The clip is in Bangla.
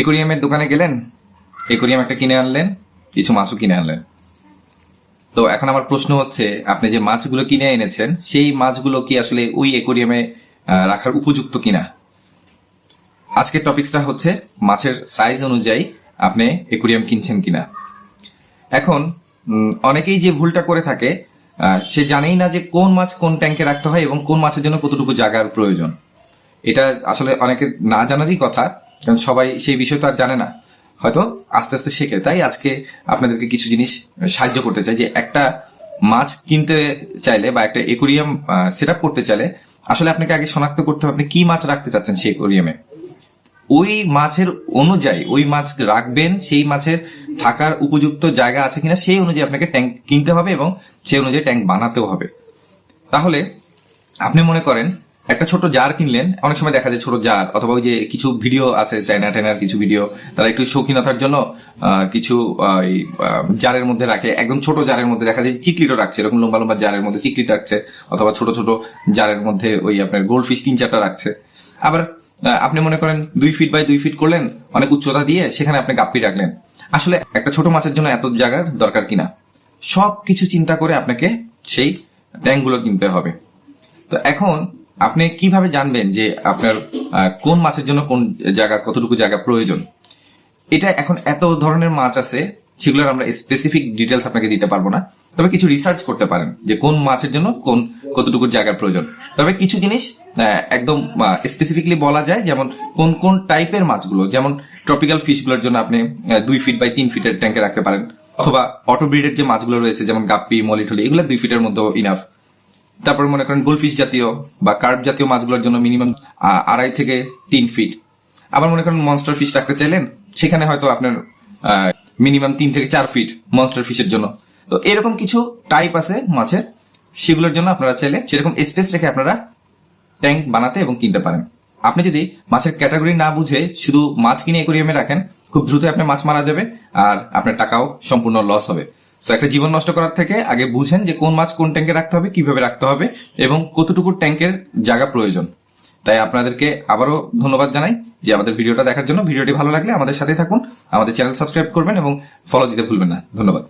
একুরিয়ামের দোকানে গেলেন, একুরিয়াম একটা কিনে আনলেন, কিছু মাছও কিনে আনলেন। তো এখন আমার প্রশ্ন হচ্ছে, আপনি যে মাছগুলো কিনে এনেছেন, সেই মাছগুলো কি আসলে ওই একুরিয়ামে রাখার উপযুক্ত কিনা? আজকের টপিকসটা হচ্ছে মাছের সাইজ অনুযায়ী আপনি একুরিয়াম কিনছেন কিনা। এখন অনেকেই যে ভুলটা করে থাকে সে জানেই না যে কোন মাছ কোন ট্যাঙ্কে রাখতে হয় এবং কোন মাছের জন্য কতটুকু জায়গার প্রয়োজন। এটা আসলে অনেকের না জানারই কথা কারণ সবাই সেই বিষয় তো আর জানে না। হয়তো আস্তে আস্তে শেখে। তাই আজকে আপনাদেরকে কিছু জিনিস সাহায্য করতে চাই যে একটা মাছ কিনতে চাইলে বা একটা একুরিয়াম সেট করতে চাইলে আসলে আপনাকে আগে শনাক্ত করতে হবে আপনি কি মাছ রাখতে চাচ্ছেন সেই একুরিয়ামে ওই মাছের অনুযায়ী, ওই মাছ রাখবেন, সেই মাছের থাকার উপযুক্ত জায়গা আছে কিনা সেই অনুযায়ী আপনাকে ট্যাঙ্ক কিনতে হবে এবং সেই অনুযায়ী ট্যাঙ্ক বানাতেও হবে। তাহলে আপনি মনে করেন একটা ছোট জার কিনলেন, অনেক সময় দেখা যায় ছোট জার অথবা ওই যে কিছু ভিডিও আছে চাইনা টাইনার কিছু ভিডিও তারা একটু শৌখিনতার জন্য কিছু জারের মধ্যে রাখে। একদম ছোট জারের মধ্যে দেখা যায় চিকলিটো রাখছে, এরকম লম্বা লম্বা জারের মধ্যে চিকলিট রাখছে, অথবা ছোট ছোট জারের মধ্যে ওই আপনার গোল্ড ফিশ তিন চারটা রাখছে। আবার আপনি মনে করেন দুই ফিট বাই দুই ফিট করলেন, অনেক উচ্চতা দিয়ে সেখানে আপনি গাপ্পি রাখলেন। আসলে একটা ছোট মাছের জন্য এত জায়গার দরকার কিনা? সব কিছু চিন্তা করে আপনাকে সেই ট্যাঙ্কগুলো কিনতে হবে। তো এখন আপনি কীভাবে জানবেন যে আপনার কোন মাছের জন্য কোন জায়গা, কতটুকু জায়গা প্রয়োজন? এটা এখন এত ধরনের মাছ আছে, সেগুলোর আমরা স্পেসিফিক ডিটেলস আপনাকে দিতে পারব না। তবে কিছু রিসার্চ করতে পারেন যে কোন মাছের জন্য কোন কতটুকু জায়গার প্রয়োজন। তবে কিছু জিনিস একদম স্পেসিফিকলি বলা যায়, যেমন কোন কোন টাইপের মাছগুলো, যেমন ট্রপিক্যাল ফিশগুলোর জন্য আপনি দুই ফিট বাই তিন ফিটের ট্যাঙ্কে রাখতে পারেন, অথবা অটো ব্রিডের যে মাছগুলো রয়েছে, যেমন গাপ্পি, মলিটলি, এগুলো দুই ফিটের মধ্যে ইনাফ তারপর মনে করেন গোলফিশ জাতীয় বা কার্প জাতীয় মাছগুলোর জন্য মিনিমাম আড়াই থেকে তিন ফিট আবার মনে করেন মনস্টার ফিশ রাখতে চাইলেন, সেখানে হয়তো আপনার মিনিমাম তিন থেকে চার ফিট মনস্টার ফিশের জন্য। তো এরকম কিছু টাইপ আছে মাছের, সেগুলোর জন্য আপনারা চাইলে সেরকম স্পেস রেখে আপনারা ট্যাঙ্ক বানাতে এবং কিনতে পারেন। আপনি যদি মাছের ক্যাটাগরি না বুঝে শুধু মাছ কিনে একুরিয়ামে রাখেন, খুব দ্রুত আপনার মাছ মারা যাবে আর আপনার টাকাও সম্পূর্ণ লস হবে। সো একটা জীবন নষ্ট করার থেকে আগে বুঝেন যে কোন মাছ কোন ট্যাঙ্কে রাখতে হবে, কীভাবে রাখতে হবে এবং কতটুকু ট্যাঙ্কের জায়গা প্রয়োজন। তাই আপনাদেরকে আবারও ধন্যবাদ জানাই যে আমাদের ভিডিওটা দেখার জন্য। ভিডিওটি ভালো লাগলে আমাদের সাথে থাকুন, আমাদের চ্যানেল সাবস্ক্রাইব করবেন এবং ফলো দিতে ভুলবেন না। ধন্যবাদ।